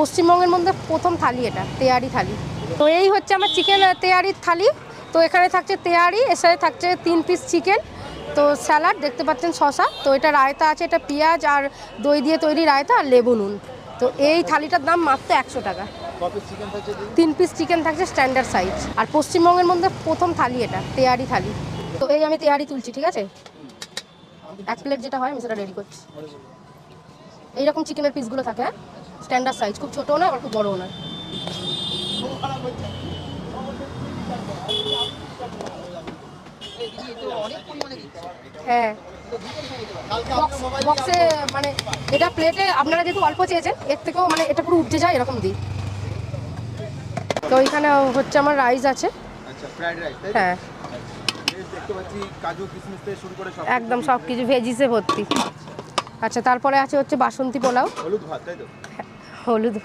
পশ্চিমবঙ্গের মধ্যে প্রথম থালি এটা তেয়ারি থালি। তো এই হচ্ছে আমার চিকেন তেয়ারির থালি। তো এখানে থাকছে তেয়ারি এর সাথে থাকছে তিন পিস চিকেন তো স্যালাড দেখতে পাচ্ছেন শশা তো এটা রায়তা আছে এটা পেঁয়াজ আর দই দিয়ে তৈরি রায়তা আর লেবু নুন। তো এই থালিটার দাম মাত্র একশো টাকা। তিন পিস চিকেন থাকছে স্ট্যান্ডার্ড সাইজ আর পশ্চিমবঙ্গের মধ্যে প্রথম থালি এটা তেয়ারি থালি। তো এই আমি তেয়ারি তুলছি ঠিক আছে? এক প্লেট যেটা হয় আমি সেটা রেডি করছি। এইরকম চিকেনের পিসগুলো থাকে হ্যাঁ? স্ট্যান্ডার্ড সাইজ খুব ছোটও না আর খুব বড়ও না। হ্যাঁ। বক্সে মানে এটা প্লেটে আপনারা যেহেতু অল্প চেয়েছেন এর থেকেও মানে এটা পুরো উঠতে যায় এরকম দিই তো এখানে হচ্ছে আমার রাইস আছে। আচ্ছা? হ্যাঁ। একদম সব কিছু ভেজিসে ভর্তি। আচ্ছা তারপরে আছে হচ্ছে বাসন্তী পোলাও। হলুদ ভাত তাই তো? হলুদ